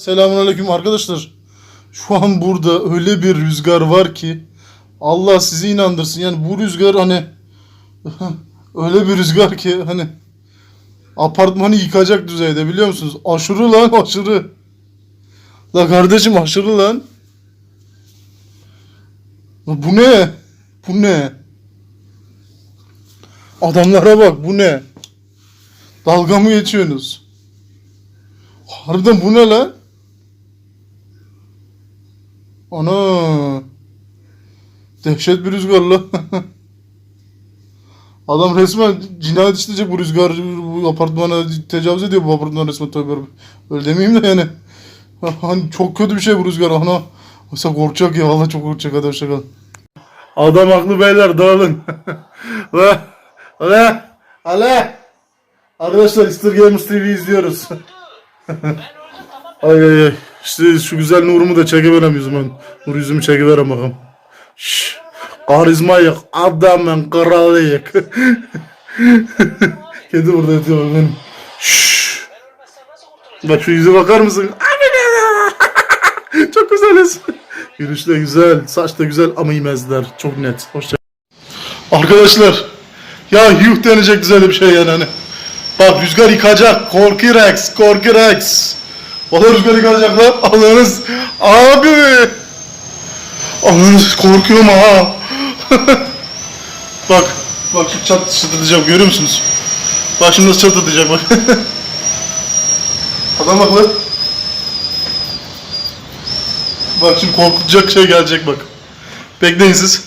Selamünaleyküm arkadaşlar. Şu an burada öyle bir rüzgar var ki Allah sizi inandırsın. Yani bu rüzgar hani öyle bir rüzgar ki hani apartmanı yıkacak düzeyde biliyor musunuz? Aşırı lan aşırı. La kardeşim aşırı lan. La Bu ne? Bu ne? Adamlara bak bu ne? Dalga mı geçiyorsunuz? Harbiden bu ne lan? Ana. Dehşet bir rüzgar lan. Adam resmen cinayet işleyecek bu rüzgar bu apartmana tecavüz ediyor bu apartman resmen tövbe. Öyle demeyeyim de yani. Hani çok kötü bir şey bu rüzgar ana. Oysa korkacak ya vallahi çok korkacak hadi hoşçakal. Adam haklı beyler dağılın. Ve ve Ale Arkadaşlar Easter Games TV izliyoruz. ay ay ay. İşte şu güzel nurumu da çekiverem yüzüme. Nur yüzümü çekiverem bakalım. Şşş. Karizma yok. Adamın kralı yok. Kedi burada yatıyor benim. Şşş. Bak şu yüze bakar mısın? Çok güzeliz. Yürüyüş de güzel. Saç da güzel ama yemezler. Çok net. Hoşça Arkadaşlar. Ya yuh denecek güzel bir şey yani hani. Bak rüzgar yıkacak. Korku Rex. Valla rüzgar yıkacak lan. Allah'ınız. Abi. Allah'ınız korkuyorum ha. bak. Bak şu çat çıtırtacağım görüyor musunuz? Bak şimdi nasıl çatırtacak bak. Adam bak lan. Bak şimdi korkutacak şey gelecek bak. Bekleyin siz.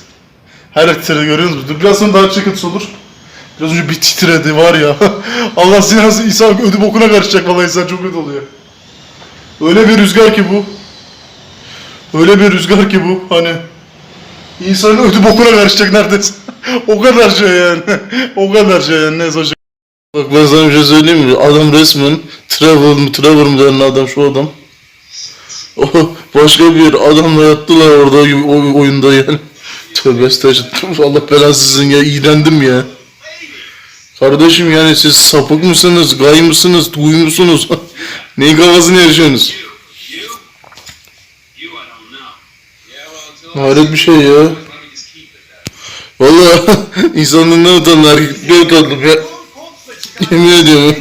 Her titredi görüyor musunuz? Biraz sonra daha çıkıntısı olur. Biraz önce bir titredi var ya. Allah sinası İsa ödü bokuna karışacak vallahi İsa çok kötü oluyor. Öyle bir rüzgar ki bu. Öyle bir rüzgar ki bu hani. İnsanın ödü bokuna karışacak neredeyse. o kadar şey yani. o kadar şey yani neyse hoşça Bak ben sana bir şey söyleyeyim mi? Adam resmen travel mı travel mı denen adam şu adam. O başka bir adamla yattılar orada oy- oyunda yani. Tövbe estağfurullah. Allah belanı sizin ya. iğrendim ya. Kardeşim yani siz sapık mısınız, gay mısınız, duy musunuz? Neyin kafasını yaşıyorsunuz? Hayret bir şey ya. Valla insanlığından utandı, erkekliğe utandım ya. Yemin ediyorum.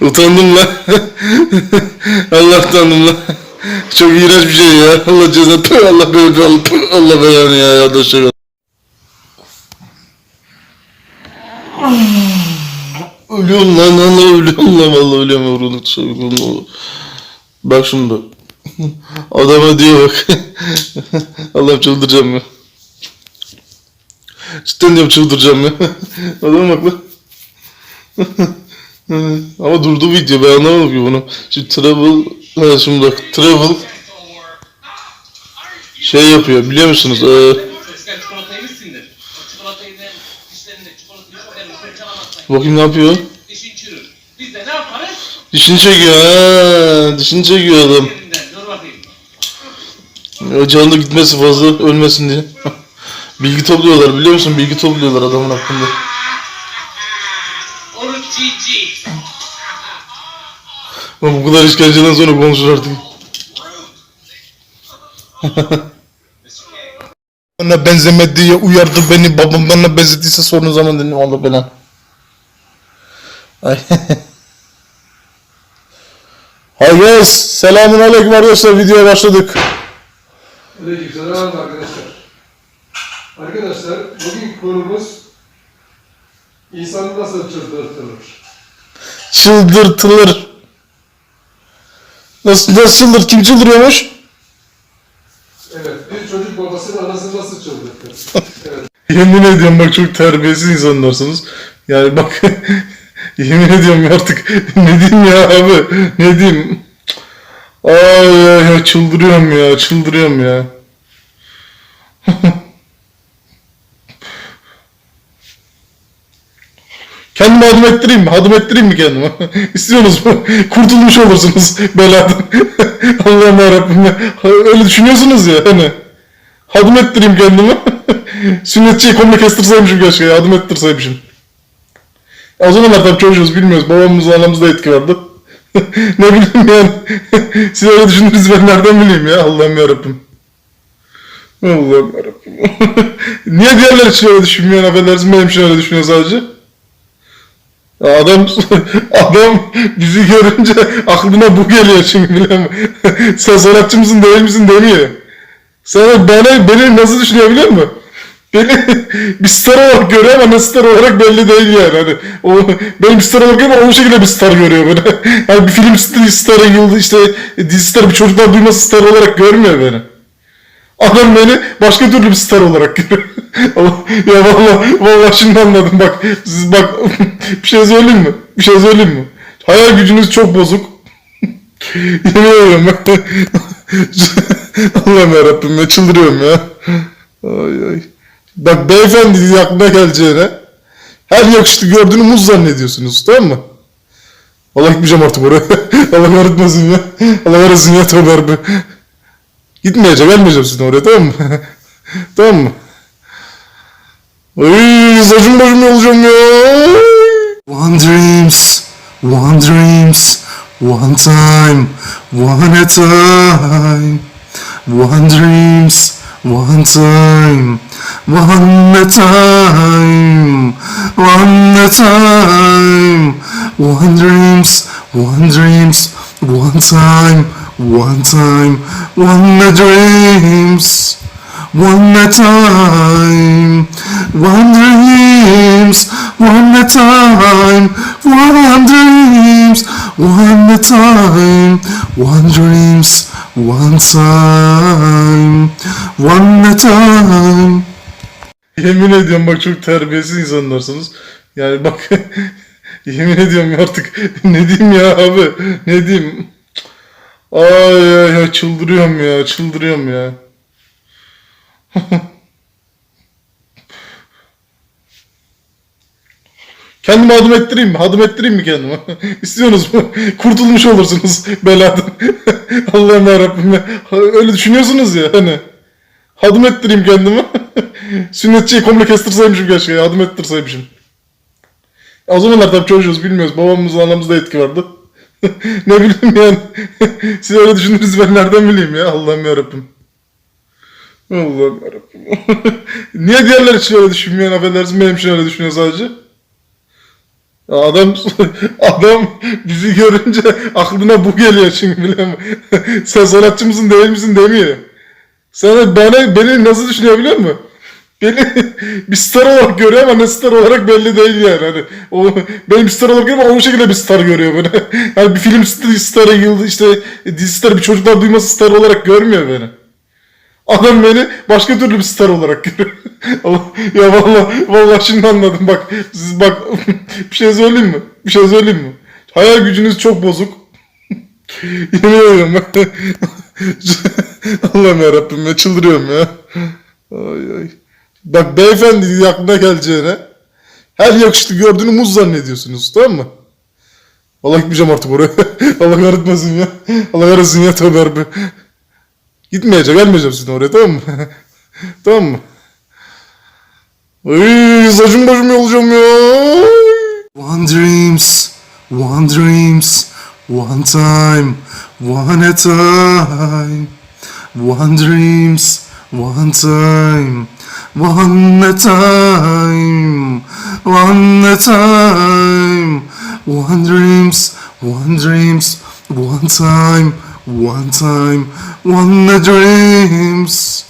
Utandım lan. Allah utandım lan. Çok iğrenç bir şey ya. Allah cezanı. Tüh, Allah belanı. Allah, Allah belanı ya. Ya da Ölüyorum lan Allah ölüyorum lan vallahi ölüyorum yavrulluk çabuk Bak şimdi. Adama diyor bak. Allah'ım çıldıracağım ya. Cidden diyorum çıldıracağım ya. Adama bak lan. Ama durdu video ben anlamadım ki bunu. Şimdi travel, ha şimdi bak travel şey yapıyor biliyor musunuz? Ee, Sen çikolatayı mı sindir? O çikolatayı da dişlerinde çikolatayı çok elini fırçalamazsan bakayım ne yapıyor? dişin çürür. Biz de ne yaparız? Dişini çekiyor ha, dişini çekiyor adam. Elinden dur bakayım. Ya Canı da gitmesi fazla ölmesin diye. Bilgi topluyorlar biliyor musun? Bilgi topluyorlar adamın hakkında. Oruç cici. Ama bu kadar işkenceden sonra konuşur artık. bana benzemedi diye uyardı beni. Babam bana benzettiyse sorun zaman dedim. Allah belan. Guys. Selamun aleyküm arkadaşlar. Videoya başladık. Aleykümselam arkadaşlar. Arkadaşlar bugün konumuz insanı nasıl çıldırtılır? Çıldırtılır. Nasıl, nasıl çıldır? Kim çıldırıyormuş? Evet, bir çocuk babasının anasını nasıl çıldırtır? Evet. Yemin ediyorum bak çok terbiyesiz insanlarsınız. Yani bak yemin ediyorum artık ne diyeyim ya abi ne diyeyim. Ay ya, ya çıldırıyorum ya çıldırıyorum ya. Kendimi adım ettireyim mi? Adım ettireyim mi kendime? İstiyorsunuz mu? Kurtulmuş olursunuz beladan. Allah'ım yarabbim ya. Öyle düşünüyorsunuz ya hani. Adım ettireyim kendime. Sünnetçiye komple kestirseymişim keşke ya. Adım ettirseymişim. O zamanlar tabii çocuğuz bilmiyoruz. Babamız anamızda etki vardı. ne bileyim yani. Siz öyle düşündünüz ben nereden bileyim ya Allah'ım yarabbim. Allah'ım yarabbim. Niye diğerleri için öyle düşünmüyor affedersin benim için öyle düşünüyor sadece? Adam adam bizi görünce aklına bu geliyor çünkü bilmem. Sen sanatçı mısın değil misin demiyor. Sen bana beni nasıl düşünüyor biliyor musun? Beni bir star olarak görüyor ama ne star olarak belli değil yani. Hani o benim bir star olarak görüyor ama o şekilde bir star görüyor beni. Yani bir film starı yıldız işte dizi starı bir çocuklar duyması star olarak görmüyor beni. Adam beni başka türlü bir star olarak görüyor. ya vallahi vallahi şimdi anladım bak. Siz bak bir şey söyleyeyim mi? Bir şey söyleyeyim mi? Hayal gücünüz çok bozuk. Yemin ediyorum ben. Allah'ım yarabbim ya çıldırıyorum ya. Bak beyefendi diye aklına geleceğine her yakışıklı gördüğünü muz zannediyorsunuz tamam mı? Allah gitmeyeceğim artık oraya. Allah kahretmesin ya. Allah kahretsin ya tövbe yarabbim. Gitmeyeceğim, gelmeyeceğim sizin oraya tamam mı? tamam mı? Ay saçım başım yolacağım ya. One dreams, one dreams, one time, one at time. One dreams, one time, one time, one time. One dreams, one dreams, one time, one time, one dreams. One time, one dreams, one time, one dreams, one time, one dreams, one time, one time. Yemin ediyorum bak çok terbiyesiz insanlarsınız. Yani bak yemin ediyorum ya artık ne diyeyim ya abi ne diyeyim. Ay ay ay çıldırıyorum ya çıldırıyorum ya. Kendimi adım ettireyim mi? Adım ettireyim mi kendimi? İstiyorsunuz mu? Kurtulmuş olursunuz beladan. Allah'ım yarabbim ya. Öyle düşünüyorsunuz ya hani. Adım ettireyim kendimi. Sünnetçiyi komple kestirseymişim keşke. Adım ettirseymişim. O zamanlar tabii çocuğuz bilmiyoruz. Babamızın anamızda etki vardı. ne bileyim yani. Siz öyle düşündünüz ben nereden bileyim ya Allah'ım yarabbim. Allah'ım yarabbim. Niye diğerleri için öyle düşünmüyor affedersin benim için öyle düşünüyor sadece? Adam adam bizi görünce aklına bu geliyor çünkü bilmem. Sen sanatçı değil misin demiyor. Sen bana beni nasıl düşünüyor biliyor musun? Beni bir star olarak görüyor ama ne star olarak belli değil yani. Hani o benim bir star olarak görüyor ama o şekilde bir star görüyor beni. Yani bir film starı yıldız işte dizi starı bir çocuklar duyması star olarak görmüyor beni. Adam beni başka türlü bir star olarak görüyor. Ya vallahi vallahi şimdi anladım bak. Siz bak bir şey söyleyeyim mi? Bir şey söyleyeyim mi? Hayal gücünüz çok bozuk. Yemin ediyorum bak. Allah'ım yarabbim ya çıldırıyorum ya. Ay ay. Bak beyefendi aklına geleceğine her yakışıklı gördüğünü muz zannediyorsunuz tamam mı? Allah gitmeyeceğim artık oraya. Allah kahretmesin ya. Allah kahretsin ya tövbe. Gitmeyeceğim, gelmeyeceğim sizin oraya tamam mı? tamam mı? Ay saçım başım yolacağım ya. One dreams, one dreams, one time, one at time. One dreams, one time, one at time, one at time. One dreams, one dreams, one time, one time, one a dreams.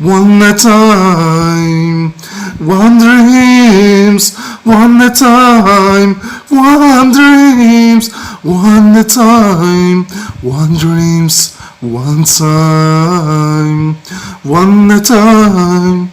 One at time, one dreams, one at time, one dreams, one at time, one dreams, one time, one at time.